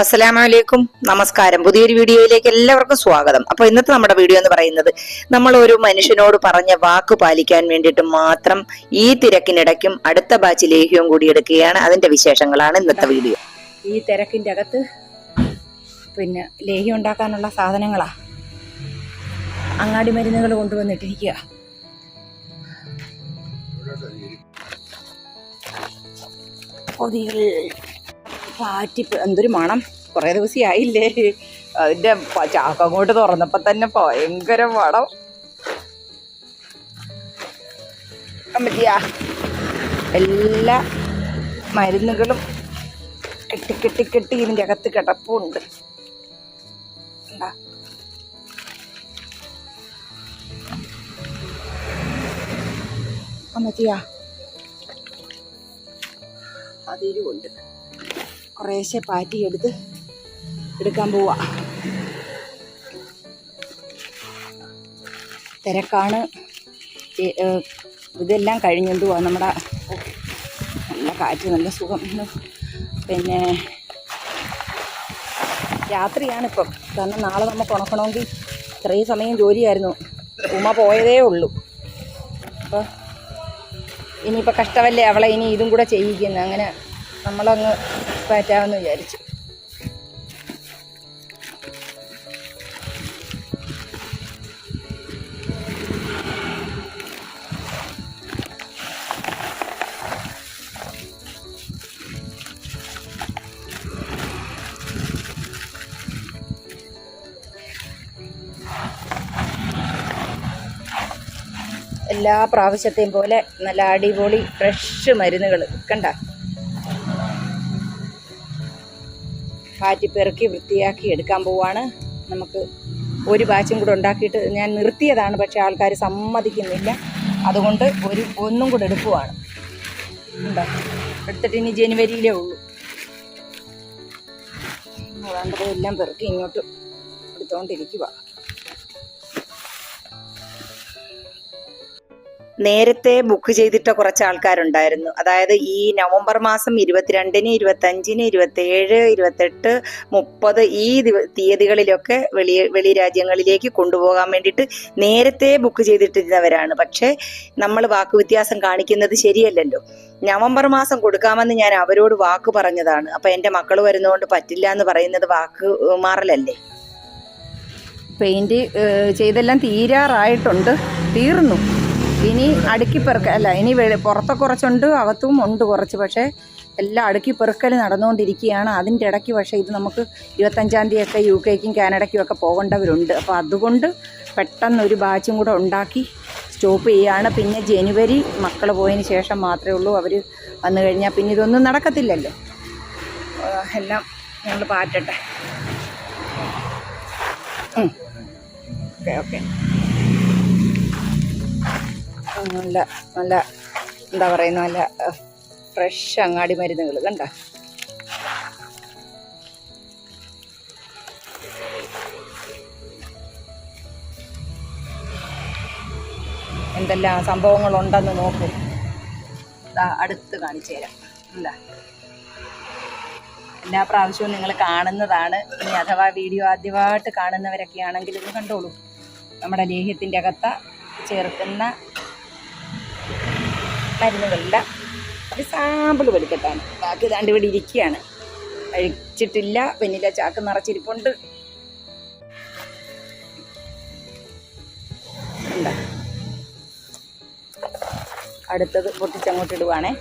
അസ്സലാമലൈക്കും. നമസ്കാരം. പുതിയൊരു വീഡിയോയിലേക്ക് എല്ലാവർക്കും സ്വാഗതം. അപ്പൊ ഇന്നത്തെ നമ്മുടെ വീഡിയോ എന്ന് പറയുന്നത് നമ്മൾ ഒരു മനുഷ്യനോട് പറഞ്ഞ വാക്ക് പാലിക്കാൻ വേണ്ടിയിട്ട് മാത്രം ഈ തിരക്കിനിടയ്ക്കും അടുത്ത ബാച്ച് ലേഹ്യവും കൂടി എടുക്കുകയാണ് അതിന്റെ വിശേഷങ്ങളാണ് ഇന്നത്തെ വീഡിയോ. ഈ തിരക്കിന്റെ അകത്ത് പിന്നെ ലേഹ്യം ഉണ്ടാക്കാനുള്ള സാധനങ്ങളാ. അങ്ങാടി മരുന്നുകൾ കൊണ്ടുവന്നിട്ടിരിക്കുക. പൊതികൾ. പാറ്റി എന്തൊരു മണം. കുറേ ദിവസം ആയില്ലേ. അതിന്റെ ചാക്ക് അങ്ങോട്ട് തുറന്നപ്പോൾ തന്നെ ഭയങ്കര മണം. അമ്മച്ചിയാ എല്ലാ മരുന്നുകളും കെട്ടി കെട്ടി കെട്ടി ഇതിന്റെ അകത്ത് കിടപ്പുണ്ട്. കണ്ടാ? അമ്മച്ചിയാ അതിരുമുണ്ട്. കുറേശ്ശെ പാറ്റിയെടുത്ത് എടുക്കാൻ പോവാ. തിരക്കാണ്. ഇതെല്ലാം കഴിഞ്ഞുകൊണ്ട് പോവാം നമ്മുടെ നല്ല കാറ്റ് നല്ല സുഖം. പിന്നെ രാത്രിയാണിപ്പം. കാരണം നാളെ നമുക്ക് ഉണക്കണമെങ്കിൽ ഇത്രയും സമയം ജോലിയായിരുന്നു. ഉമ്മ പോയതേ ഉള്ളൂ. അപ്പോൾ ഇനിയിപ്പോൾ കഷ്ടമല്ലേ അവളെ ഇനി ഇതും കൂടെ ചെയ്യിക്കുന്നത് അങ്ങനെ നമ്മളങ്ങ് പറ്റാമെന്ന് വിചാരിച്ചു. എല്ലാ പ്രാവശ്യത്തെയും പോലെ നല്ല അടിപൊളി ഫ്രഷ് മരുന്നുകൾ. കണ്ട? കാറ്റി പെറുക്കി വൃത്തിയാക്കി എടുക്കാൻ പോവാണ്. നമുക്ക് ഒരു ബാച്ചും കൂടെ ഉണ്ടാക്കിയിട്ട് ഞാൻ നിർത്തിയതാണ് പക്ഷെ ആൾക്കാർ സമ്മതിക്കുന്നില്ല. അതുകൊണ്ട് ഒരു ഒന്നും കൂടെ എടുക്കുവാണ്. ഉണ്ടോ? എടുത്തിട്ട് ഇനി ജനുവരിയിലേ ഉള്ളൂ. അതുകൊണ്ട് എല്ലാം പെറുക്കി ഇങ്ങോട്ട് എടുത്തുകൊണ്ടിരിക്കുക നേരത്തെ ബുക്ക് ചെയ്തിട്ട കുറച്ച് ആൾക്കാരുണ്ടായിരുന്നു. അതായത് ഈ നവംബർ മാസം ഇരുപത്തിരണ്ടിന് ഇരുപത്തി അഞ്ചിന് ഇരുപത്തി ഏഴ് ഇരുപത്തെട്ട് മുപ്പത് ഈ തീയതികളിലൊക്കെ വെളി വെളി രാജ്യങ്ങളിലേക്ക് കൊണ്ടുപോകാൻ വേണ്ടിയിട്ട് നേരത്തെ ബുക്ക് ചെയ്തിട്ടിരുന്നവരാണ്. പക്ഷേ നമ്മൾ വാക്ക് വ്യത്യാസം കാണിക്കുന്നത് ശരിയല്ലല്ലോ. നവംബർ മാസം കൊടുക്കാമെന്ന് ഞാൻ അവരോട് വാക്ക് പറഞ്ഞതാണ്. അപ്പൊ എന്റെ മക്കൾ വരുന്നതുകൊണ്ട് പറ്റില്ല എന്ന് പറയുന്നത് വാക്ക് മാറലല്ലേ? പെയിന്റ് ചെയ്തെല്ലാം തീരാറായിട്ടുണ്ട്. തീർന്നു. ഇനി അടുക്കി പെറുക്ക അല്ല ഇനി പുറത്തെ കുറച്ചുണ്ട് അകത്തും ഉണ്ട് കുറച്ച്. പക്ഷേ എല്ലാം അടുക്കി പെറുക്കൽ നടന്നുകൊണ്ടിരിക്കുകയാണ്. അതിന്റെ ഇടയ്ക്ക് പക്ഷേ ഇത് നമുക്ക് ഇരുപത്തഞ്ചാം തീയതിയൊക്കെ യു കെക്കും കാനഡയ്ക്കും ഒക്കെ പോകേണ്ടവരുണ്ട്. അപ്പോൾ അതുകൊണ്ട് പെട്ടെന്ന് ഒരു ബാച്ചും കൂടെ ഉണ്ടാക്കി സ്റ്റോപ്പ് ചെയ്യുകയാണ് പിന്നെ ജനുവരി മക്കൾ പോയതിന് ശേഷം മാത്രമേ ഉള്ളൂ. അവർ വന്നു കഴിഞ്ഞാൽ പിന്നെ ഇതൊന്നും നടക്കത്തില്ലല്ലോ. എല്ലാം ഞങ്ങൾ പാറ്റട്ടെ. Okay okay. നല്ല നല്ല എന്താ പറയുന്ന നല്ല ഫ്രഷ് അങ്ങാടി മരുന്നുകൾ കണ്ട? എന്തെല്ലാം സംഭവങ്ങളുണ്ടെന്ന് നോക്കൂ. അടുത്ത് കാണിച്ചു തരാം. എന്താ എല്ലാ പ്രാവശ്യവും നിങ്ങൾ കാണുന്നതാണ്. ഇനി അഥവാ വീഡിയോ ആദ്യമായിട്ട് കാണുന്നവരൊക്കെ ആണെങ്കിൽ ഇത് കണ്ടോളൂ. നമ്മുടെ ലേഹ്യത്തിന്റെ അകത്ത ചേർക്കുന്ന മരുന്നുകളുടെ ഒരു സാമ്പിൾ വെളുക്കട്ടാണ് ബാക്കി ഇതാണ്ട് ഇവിടെ ഇരിക്കുകയാണ്. കഴിച്ചിട്ടില്ല. വെന്നില ചാക്ക് നിറച്ചിരിപ്പുണ്ട്. എന്താ അടുത്തത് പൊട്ടിച്ചങ്ങോട്ട് ഇടുവാണേ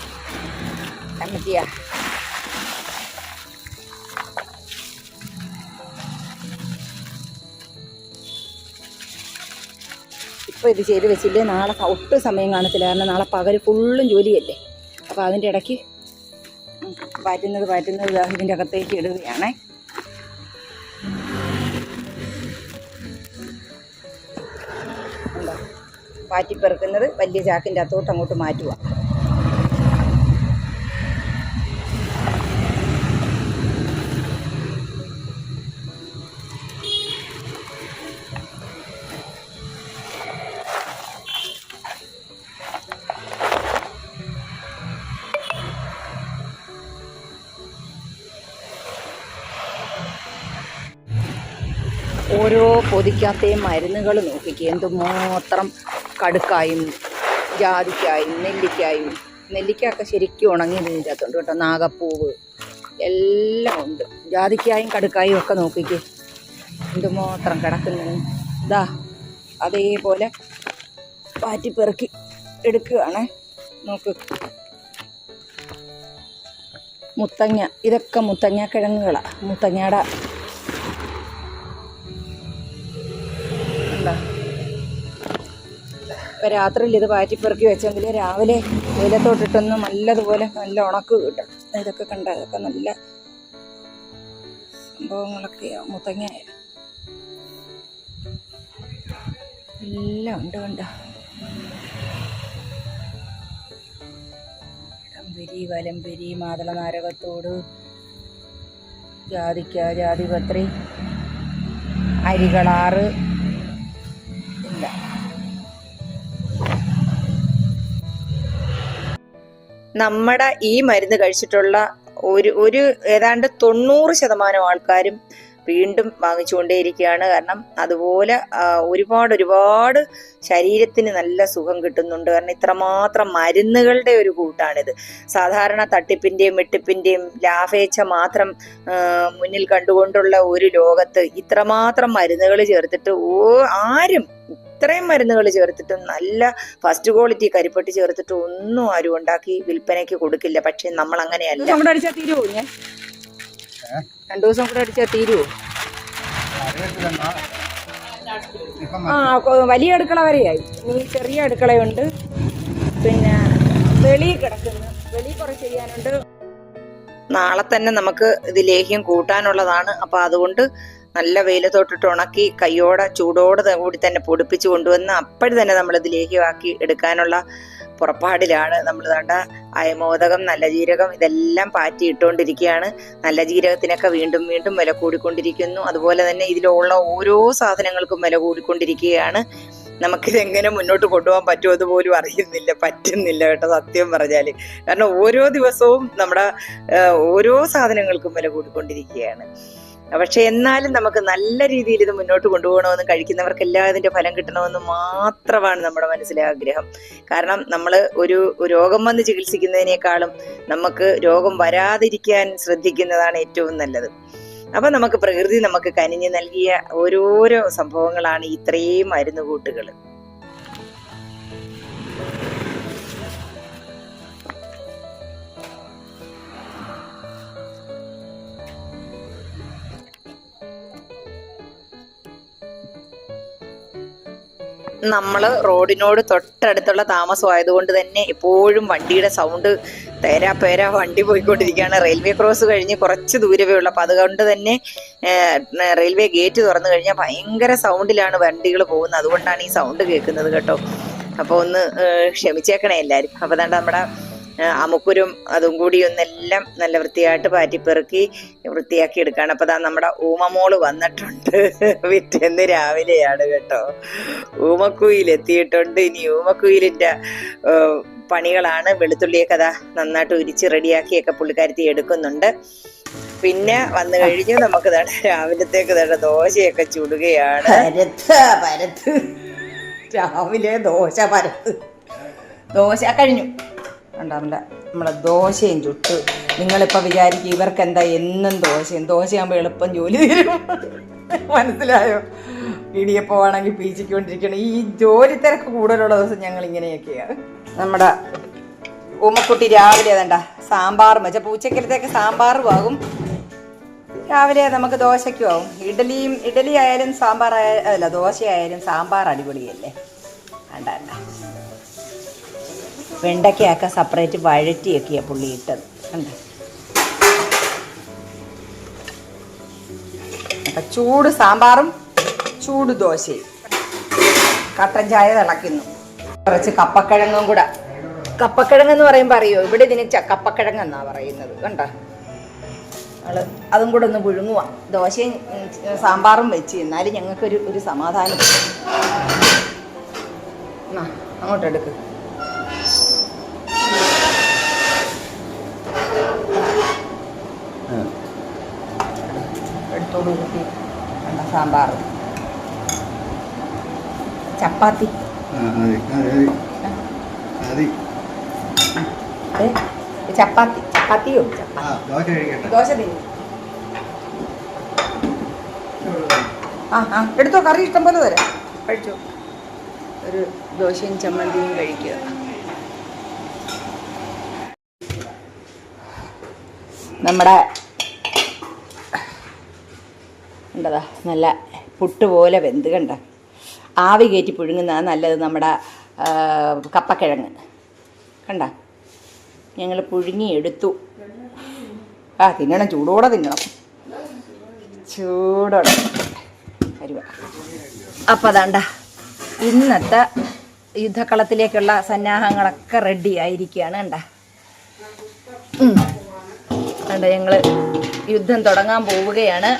ഇപ്പോൾ ഇത് ചെയ്ത് വെച്ചില്ലേ? നാളെ ഒട്ടും സമയം കാണത്തില്ല. കാരണം നാളെ പകൽ ഫുള്ളും ജോലിയല്ലേ? അപ്പോൾ അതിന്റെ ഇടയ്ക്ക് പാറ്റുന്നത് പാറ്റുന്നത് ഇതിന്റെ അകത്തേക്ക് ഇടുകയാണേ. പാറ്റിപ്പെറുക്കുന്നത് വലിയ ചാക്കിന്റെ അകത്തോട്ട് അങ്ങോട്ട് മാറ്റുക. ഓരോ പൊതിക്കകത്തെയും മരുന്നുകൾ നോക്കിക്കുക എന്തുമാത്രം കടുക്കായും ജാതിക്കായും നെല്ലിക്കായും നെല്ലിക്കയൊക്കെ ശരിക്കും ഉണങ്ങി ഇതിന്റെ കേട്ടോ. നാഗപ്പൂവ് എല്ലാം ഉണ്ട്. ജാതിക്കായും കടുക്കായും ഒക്കെ നോക്കിക്ക്. എന്തുമാത്രം കിടക്കുന്നു ഇതാ അതേപോലെ പാറ്റിപ്പെറുക്കി എടുക്കുകയാണേ. നോക്ക്. മുത്തങ്ങ ഇതൊക്കെ മുത്തങ്ങ കിഴങ്ങുകളാണ് മുത്തങ്ങയുടെ രാത്രിയിൽ ഇത് പാറ്റിപ്പെറുക്കി വെച്ചെങ്കിൽ രാവിലെ വെയിലത്തോട്ടിട്ടൊന്ന് നല്ലതുപോലെ നല്ല ഉണക്ക് കിട്ടും. ഇതൊക്കെ കണ്ട ഇതൊക്കെ നല്ല സംഭവങ്ങളൊക്കെ മുത്തങ്ങ. എല്ലാം ഉണ്ട് കണ്ട? ഇടംപെരി വലംപെരി മാതള നാരകത്തോട് ജാതിക്ക ജാതിപത്രി അരികളാറ് നമ്മുടെ ഈ മരുന്ന് കഴിച്ചിട്ടുള്ള ഒരു ഒരു ഏതാണ്ട് തൊണ്ണൂറ് ശതമാനം ആൾക്കാരും വീണ്ടും വാങ്ങിച്ചുകൊണ്ടേയിരിക്കുകയാണ്. കാരണം അതുപോലെ ഒരുപാട് ഒരുപാട് ശരീരത്തിന് നല്ല സുഖം കിട്ടുന്നുണ്ട്. കാരണം ഇത്രമാത്രം മരുന്നുകളുടെ ഒരു കൂട്ടാണിത്. സാധാരണ തട്ടിപ്പിന്റെയും വെട്ടിപ്പിന്റെയും ലാഭേച്ഛ മാത്രം മുന്നിൽ കണ്ടുകൊണ്ടുള്ള ഒരു ലോകത്ത് ഇത്രമാത്രം മരുന്നുകൾ ചേർത്തിട്ട് ഓ ആരും ഇത്രയും മരുന്നുകൾ ചേർത്തിട്ടും നല്ല ഫസ്റ്റ് ക്വാളിറ്റി കരിപ്പെട്ടി ചേർത്തിട്ടും ഒന്നും ആരും ഉണ്ടാക്കി വിൽപ്പനയ്ക്ക് കൊടുക്കില്ല. പക്ഷെ നമ്മൾ അങ്ങനെയല്ല രണ്ടു ദിവസം കൂടെ അടിച്ചാൽ തീരുവോ? ആ വലിയ അടുക്കള വരെയായി. ഇനി ചെറിയ അടുക്കളയുണ്ട്. പിന്നെ വെളി കിടക്കുന്നു. വെളി കുറെ ചെയ്യാനുണ്ട്. നാളെ തന്നെ നമുക്ക് ഇത് ലേഹ്യം കൂട്ടാനുള്ളതാണ്. അപ്പൊ അതുകൊണ്ട് നല്ല വെയിലത്തോട്ടിട്ട് ഉണക്കി കയ്യോടെ ചൂടോടെ കൂടി തന്നെ പൊടിപ്പിച്ച് കൊണ്ടുവന്ന് അപ്പോഴും തന്നെ നമ്മൾ ഇത് ലേഹ്യമാക്കി എടുക്കാനുള്ള പുറപ്പാടിലാണ് നമ്മൾ കണ്ട അയമോദകം നല്ല ജീരകം ഇതെല്ലാം പാറ്റി ഇട്ടുകൊണ്ടിരിക്കുകയാണ് നല്ല ജീരകത്തിനൊക്കെ വീണ്ടും വീണ്ടും വില കൂടിക്കൊണ്ടിരിക്കുന്നു. അതുപോലെ തന്നെ ഇതിലുള്ള ഓരോ സാധനങ്ങൾക്കും വില കൂടിക്കൊണ്ടിരിക്കുകയാണ്. നമുക്കിത് എങ്ങനെ മുന്നോട്ട് കൊണ്ടുപോകാൻ പറ്റുമോ എന്ന് പോലും അറിയുന്നില്ല പറ്റുന്നില്ല കേട്ടോ സത്യം പറഞ്ഞാൽ. കാരണം ഓരോ ദിവസവും നമ്മുടെ ഓരോ സാധനങ്ങൾക്കും വില കൂടിക്കൊണ്ടിരിക്കുകയാണ്. പക്ഷെ എന്നാലും നമുക്ക് നല്ല രീതിയിൽ ഇത് മുന്നോട്ട് കൊണ്ടുപോകണമെന്നും കഴിക്കുന്നവർക്കെല്ലാം ഇതിന്റെ ഫലം കിട്ടണമെന്നും മാത്രമാണ് നമ്മുടെ മനസ്സിലെ ആഗ്രഹം. കാരണം നമ്മൾ ഒരു രോഗം വന്ന് ചികിത്സിക്കുന്നതിനേക്കാളും നമുക്ക് രോഗം വരാതിരിക്കാൻ ശ്രദ്ധിക്കുന്നതാണ് ഏറ്റവും നല്ലത്. അപ്പൊ നമുക്ക് പ്രകൃതി നമുക്ക് കനിഞ്ഞു നൽകിയ ഓരോരോ സംഭവങ്ങളാണ് ഇത്രയും മരുന്നുകൂട്ടുകൾ. നമ്മൾ റോഡിനോട് തൊട്ടടുത്തുള്ള താമസമായതുകൊണ്ട് തന്നെ എപ്പോഴും വണ്ടിയുടെ സൗണ്ട് തേരാ പേരാ വണ്ടി പോയിക്കൊണ്ടിരിക്കുകയാണ്. റെയിൽവേ ക്രോസ് കഴിഞ്ഞ് കുറച്ച് ദൂരമേ ഉള്ളൂ. അപ്പം അതുകൊണ്ട് തന്നെ റെയിൽവേ ഗേറ്റ് തുറന്നു കഴിഞ്ഞാൽ ഭയങ്കര സൗണ്ടിലാണ് വണ്ടികൾ പോകുന്നത്. അതുകൊണ്ടാണ് ഈ സൗണ്ട് കേൾക്കുന്നത് കേട്ടോ. അപ്പോൾ ഒന്ന് ക്ഷമിച്ചേക്കണേ എല്ലാവരും അപ്പോൾ അതാണ്ട് നമ്മുടെ അമുക്കുരും അതും കൂടി ഒന്നെല്ലാം നല്ല വൃത്തിയായിട്ട് പാറ്റിപ്പെറുക്കി വൃത്തിയാക്കി എടുക്കുകയാണ് അപ്പോൾ നമ്മുടെ ഊമമോൾ വന്നിട്ടുണ്ട്. പിറ്റേന്ന് രാവിലെയാണ് കേട്ടോ. ഊമക്കുയിൽ എത്തിയിട്ടുണ്ട് ഇനി ഊമക്കുയിലിന്റെ പണികളാണ് വെളുത്തുള്ളിയൊക്കെ അതാ നന്നായിട്ട് ഉരിച്ച് റെഡിയാക്കിയൊക്കെ പുള്ളിക്കാരത്തി എടുക്കുന്നുണ്ട്. പിന്നെ വന്നു കഴിഞ്ഞു നമുക്ക് രാവിലത്തേക്ക് തന്നെ ദോശയൊക്കെ ചുടുകയാണ്. രാവിലെ ദോശ പരത്ത്. ദോശ കഴിഞ്ഞു. ഉണ്ടാവില്ല. നമ്മളെ ദോശയും ചുട്ട്. നിങ്ങളിപ്പോൾ വിചാരിക്കും ഇവർക്ക് എന്താ എന്നും ദോശയും. ദോശയാകുമ്പോൾ എളുപ്പം ജോലി തരും. മനസ്സിലായോ? ഇടിയപ്പോൾ വേണമെങ്കിൽ പീച്ചിക്കൊണ്ടിരിക്കണം ഈ ജോലി തിരക്ക് കൂടുതലുള്ള ദിവസം ഞങ്ങൾ ഇങ്ങനെയൊക്കെയാണ് നമ്മുടെ ഉമ്മക്കുട്ടി രാവിലെ വേണ്ട സാമ്പാറും വെച്ച പൂച്ചക്കലത്തേക്ക് സാമ്പാറും ആകും. രാവിലെ നമുക്ക് ദോശയ്ക്കും ആവും. ഇഡലിയും ഇഡലി ആയാലും സാമ്പാർ ആയാലും അല്ല ദോശ ആയാലും സാമ്പാർ അടിപൊളിയല്ലേ? വേണ്ട. വെണ്ടയ്ക്കയൊക്കെ സെപ്പറേറ്റ് വഴറ്റിയൊക്കെയാണ് പുള്ളി ഇട്ടത്. കണ്ടോ? അപ്പം ചൂട് സാമ്പാറും ചൂട് ദോശയും. കട്ടൻ ചായ തിളയ്ക്കുന്നു കുറച്ച് കപ്പക്കിഴങ്ങും കൂടെ. കപ്പക്കിഴങ്ങ് എന്ന് പറയുമ്പോൾ അറിയോ? ഇവിടെ ഇതിന് കപ്പക്കിഴങ്ങ് എന്നാ പറയുന്നത്. കണ്ടോ? നമ്മൾ അതും കൂടെ ഒന്ന് പുഴുങ്ങുക ദോശയും സാമ്പാറും വെച്ച് എന്നാലും ഞങ്ങൾക്കൊരു ഒരു സമാധാനം. എന്നാ, അങ്ങോട്ട് എടുക്ക് എടുത്തോളൂ കുട്ടി കണ്ട സാമ്പാർ. ചപ്പാത്തി. ചപ്പാത്തി ചപ്പാത്തിയോ? ദോശ ആ ആ എടുത്തോ കറി ഇഷ്ടം പോലെ തരാം. കഴിച്ചോ. ഒരു ദോശയും ചമ്മന്തിയും കഴിക്കുക. നമ്മുടെ ഉണ്ടതാ നല്ല പുട്ട് പോലെ വെന്ത് കണ്ട ആവി കയറ്റി പുഴുങ്ങുന്നതാണ് നല്ലത് നമ്മുടെ കപ്പക്കിഴങ്ങ്. കണ്ട? ഞങ്ങൾ പുഴുങ്ങി എടുത്തു. ആ തിന്നണം ചൂടോടെ തിന്നണം. ചൂടോടെ. വരുക അപ്പം അതാണ്ട ഇന്നത്തെ യുദ്ധക്കളത്തിലേക്കുള്ള സന്നാഹങ്ങളൊക്കെ റെഡി ആയിരിക്കുകയാണ് കണ്ട? കണ്ട ഞങ്ങൾ യുദ്ധം തുടങ്ങാൻ പോവുകയാണ്.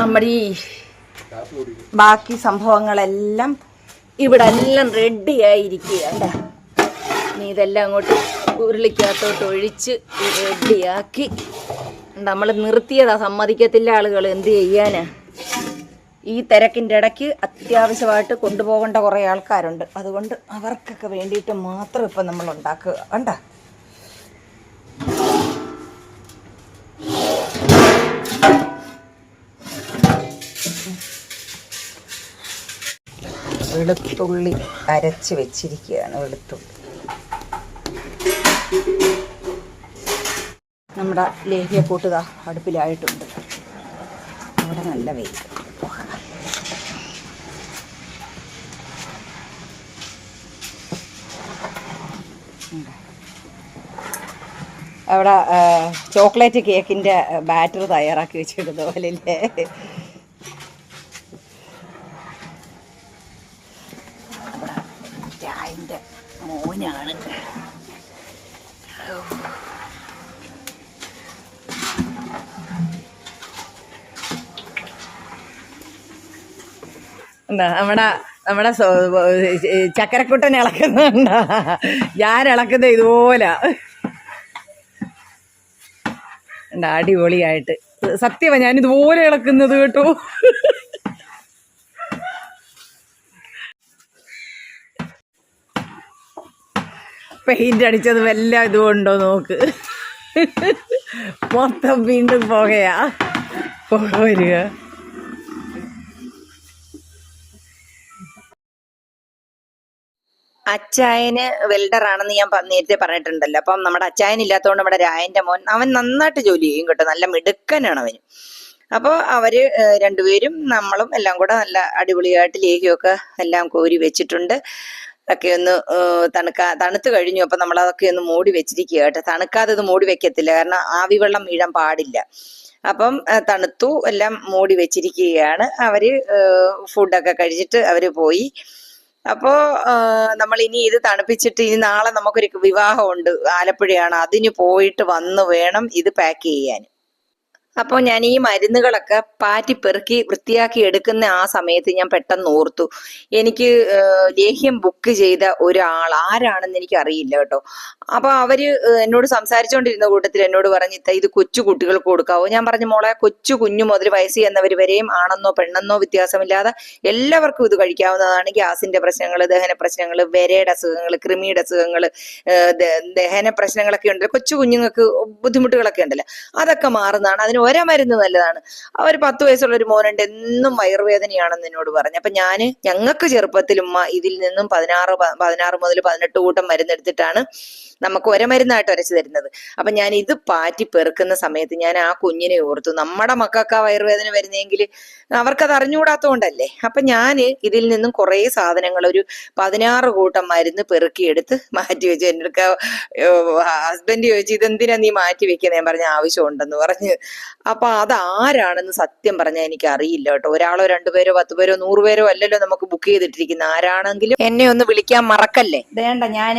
നമ്മുടെ ഈ ബാക്കി സംഭവങ്ങളെല്ലാം ഇവിടെ എല്ലാം റെഡി ആയിരിക്കുകയാണ് നീ ഇതെല്ലാം അങ്ങോട്ട് ഉരുളിക്കകത്തോട്ട് ഒഴിച്ച് റെഡിയാക്കി. നമ്മൾ നിർത്തിയതാ സമ്മതിക്കത്തില്ല ആളുകൾ എന്ത് ചെയ്യാനാ? ഈ തിരക്കിന്റെ ഇടയ്ക്ക് അത്യാവശ്യമായിട്ട് കൊണ്ടുപോകേണ്ട കുറേ ആൾക്കാരുണ്ട്. അതുകൊണ്ട് അവർക്കൊക്കെ വേണ്ടിയിട്ട് മാത്രം ഇപ്പം നമ്മൾ ഉണ്ടാക്കുക. കണ്ട? വെളുത്തുള്ളി അരച്ച് വെച്ചിരിക്കുകയാണ് വെളുത്തുള്ളി. നമ്മുടെ ലേഹ്യ കൂട്ടുക അടുപ്പിലായിട്ടുണ്ട്. അവിടെ നല്ല വെയിൽ അവിടെ ചോക്ലേറ്റ് കേക്കിന്റെ ബാറ്റർ തയ്യാറാക്കി വെച്ചിരുന്ന പോലെ അല്ലേ അവിടെ ചായന്റെ മോനാണ് എന്താ നമ്മുടെ നമ്മുടെ ചക്കരക്കുട്ടൻ ഇളക്കുന്നുണ്ടാ ഞാൻ ഇളക്കുന്ന ഇതുപോലെ. അടിപൊളിയായിട്ട്. സത്യമാ ഞാൻ ഇതുപോലെ ഇളക്കുന്നത് കേട്ടോ. പെയിന്റ് അടിച്ചത് വല്ല ഇതുകൊണ്ടോ നോക്ക്. മൊത്തം വീണ്ടും പുകയാ. പുക വരിക. അച്ചായന് വെൽഡർ ആണെന്ന് ഞാൻ നേരത്തെ പറഞ്ഞിട്ടുണ്ടല്ലോ. അപ്പം നമ്മുടെ അച്ചായൻ ഇല്ലാത്തതുകൊണ്ട് നമ്മുടെ രായന്റെ മോൻ അവൻ നന്നായിട്ട് ജോലി ചെയ്യും കേട്ടോ. നല്ല മിടുക്കനാണ് അവന്. അപ്പോൾ അവർ രണ്ടുപേരും നമ്മളും എല്ലാം കൂടെ നല്ല അടിപൊളിയായിട്ട് ലേഹ്യമൊക്കെ എല്ലാം കോരി വെച്ചിട്ടുണ്ട്. ഒക്കെ ഒന്ന് തണുക്കാ തണുത്തു കഴിഞ്ഞു. അപ്പൊ നമ്മൾ അതൊക്കെ ഒന്ന് മൂടി വെച്ചിരിക്കുക കേട്ടോ. തണുക്കാതെ ഇത് മൂടി വെക്കത്തില്ല. കാരണം ആവി വെള്ളം വീഴാൻ പാടില്ല. അപ്പം തണുത്തു എല്ലാം മൂടി വെച്ചിരിക്കുകയാണ്. അവർ ഫുഡൊക്കെ കഴിച്ചിട്ട് അവർ പോയി. അപ്പോ നമ്മൾ ഇനി ഇത് തണുപ്പിച്ചിട്ട് ഇനി നാളെ നമുക്കൊരു വിവാഹമുണ്ട്. ആലപ്പുഴയാണ്. അതിന് പോയിട്ട് വന്ന് വേണം ഇത് പാക്ക് ചെയ്യാൻ. അപ്പോൾ ഞാൻ ഈ മരുന്നുകളൊക്കെ പാറ്റി പെറുക്കി വൃത്തിയാക്കി എടുക്കുന്ന ആ സമയത്ത് ഞാൻ പെട്ടെന്ന് ഓർത്തു. എനിക്ക് ലേഹ്യം ബുക്ക് ചെയ്ത ഒരാൾ ആരാണെന്ന് എനിക്ക് അറിയില്ല കേട്ടോ. അപ്പൊ അവർ എന്നോട് സംസാരിച്ചുകൊണ്ടിരുന്ന കൂട്ടത്തിൽ എന്നോട് പറഞ്ഞു "ഇത്ത, ഇത് കൊച്ചു കുട്ടികൾക്ക് കൊടുക്കാവോ? ഞാൻ പറഞ്ഞു മോളെ കൊച്ചു കുഞ്ഞു മുതൽ വയസ്സ് ചെന്നവർ വരെയും ആണെന്നോ പെണ്ണെന്നോ വ്യത്യാസമില്ലാതെ എല്ലാവർക്കും ഇത് കഴിക്കാവുന്നതാണ് ഗ്യാസിന്റെ പ്രശ്നങ്ങൾ ദഹന പ്രശ്നങ്ങൾ വരയുടെ അസുഖങ്ങൾ കൃമിയുടെ അസുഖങ്ങൾ ദഹന പ്രശ്നങ്ങളൊക്കെ ഉണ്ടല്ലോ. കൊച്ചു കുഞ്ഞുങ്ങൾക്ക് ബുദ്ധിമുട്ടുകളൊക്കെ ഉണ്ടല്ലോ. അതൊക്കെ മാറുന്നതാണ്. അതിന് ഒരേ മരുന്ന് നല്ലതാണ് ഒരു പത്ത് വയസ്സുള്ള ഒരു മോനുണ്ട് എന്നും വയറുവേദനയാണെന്ന് എന്നോട് പറഞ്ഞു. അപ്പൊ ഞാൻ ഞങ്ങൾക്ക് ചെറുപ്പത്തിൽ ഉമ്മ ഇതിൽ നിന്നും പതിനാറ് പതിനാറ് മുതൽ പതിനെട്ട് കൂട്ടം മരുന്നെടുത്തിട്ടാണ് നമുക്ക് ഒരമരുന്നായിട്ട് മരുന്നായിട്ട് അരച്ചു തരുന്നത്. അപ്പൊ ഞാൻ ഇത് പാറ്റി പെറുക്കുന്ന സമയത്ത് ഞാൻ ആ കുഞ്ഞിനെ ഓർത്തു നമ്മുടെ മക്കൾക്ക് ആ വയറുവേദന വരുന്നെങ്കിൽ അവർക്കത് അറിഞ്ഞുകൂടാത്തോണ്ടല്ലേ? അപ്പൊ ഞാൻ ഇതിൽ നിന്നും കുറേ സാധനങ്ങൾ ഒരു പതിനാറ് കൂട്ടം മരുന്ന് പെറുക്കിയെടുത്ത് മാറ്റി വെച്ചു. എന്റെ അടുക്ക ഹസ്ബൻഡ് ചോദിച്ചു ഇതെന്തിനാ നീ മാറ്റി വെക്കുന്നത് ഞാൻ പറഞ്ഞ ആവശ്യമുണ്ടെന്ന് പറഞ്ഞ്. അപ്പൊ അത് ആരാണെന്ന് സത്യം പറഞ്ഞാൽ എനിക്ക് അറിയില്ല കേട്ടോ. ഒരാളോ രണ്ടുപേരോ പത്ത് പേരോ നൂറ് പേരോ അല്ലല്ലോ നമുക്ക് ബുക്ക് ചെയ്തിട്ടിരിക്കുന്ന. ആരാണെങ്കിലും എന്നെ ഒന്ന് വിളിക്കാൻ മറക്കല്ലേ? വേണ്ട ഞാൻ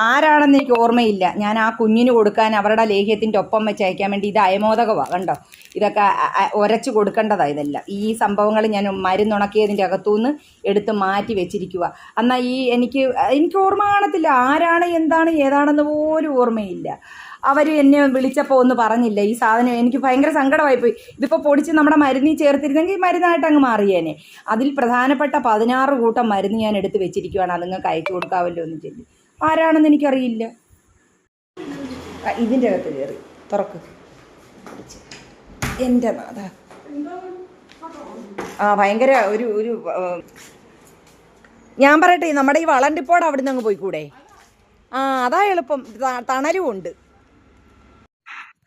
ആരാണെന്ന് എനിക്ക് ഓർമ്മയില്ല. ഞാൻ ആ കുഞ്ഞിന് കൊടുക്കാൻ അവരുടെ ലേഹ്യത്തിന്റെ ഒപ്പം വെച്ച് അയക്കാൻ വേണ്ടി ഇത് അയമോദകമാണ് കണ്ടോ? ഇതൊക്കെ ഒരച്ചു അ- ഉരച്ച് കൊടുക്കേണ്ടതാ ഇതെല്ലാം. ഈ സംഭവങ്ങൾ ഞാൻ മരുന്നുണക്കിയതിന്റെ അകത്തുനിന്ന് എടുത്ത് മാറ്റി വെച്ചിരിക്കുക എന്നാൽ ഈ എനിക്ക് എനിക്ക് ഓർമ്മ കാണത്തില്ല. ആരാണ് എന്താണ് ഏതാണെന്ന് പോലും ഓർമ്മയില്ല. അവർ എന്നെ വിളിച്ചപ്പോൾ ഒന്ന് പറഞ്ഞില്ല? ഈ സാധനം എനിക്ക് ഭയങ്കര സങ്കടമായി പോയി ഇതിപ്പോൾ പൊടിച്ച് നമ്മുടെ മരുന്നിൽ ചേർത്തിരുന്നെങ്കിൽ മരുന്നായിട്ട് അങ്ങ് മാറിയേനെ. അതിൽ പ്രധാനപ്പെട്ട പതിനാറ് കൂട്ടം മരുന്ന് ഞാൻ എടുത്ത് വെച്ചിരിക്കുവാണ്. അത് നിങ്ങൾക്ക് അയച്ചു കൊടുക്കാവല്ലോ എന്ന് ചൊല്ലി ആരാണെന്ന് എനിക്കറിയില്ല. ഇതിന്റെ അകത്ത് കയറി. തുറക്ക്. എന്റെ ആ ഭയങ്കര ഒരു ഒരു ഞാൻ പറയട്ടെ നമ്മുടെ ഈ വളണ്ടിപ്പോട് അവിടെ നിന്ന് അങ്ങ് പോയിക്കൂടെ? ആ അതാ എളുപ്പം. തണലും ഉണ്ട്.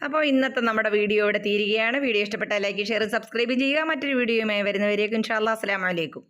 അപ്പോൾ ഇന്നത്തെ നമ്മുടെ വീഡിയോ ഇവിടെ തീരുകയാണ്. വീഡിയോ ഇഷ്ടപ്പെട്ടാൽ ലൈക്ക് ഷെയർ സബ്സ്ക്രൈബ് ചെയ്യുക. മറ്റൊരു വീഡിയോയുമായി വരുന്നവരേക്കും. ഇൻഷാല്ലാ അസ്സാം അലൈക്കും.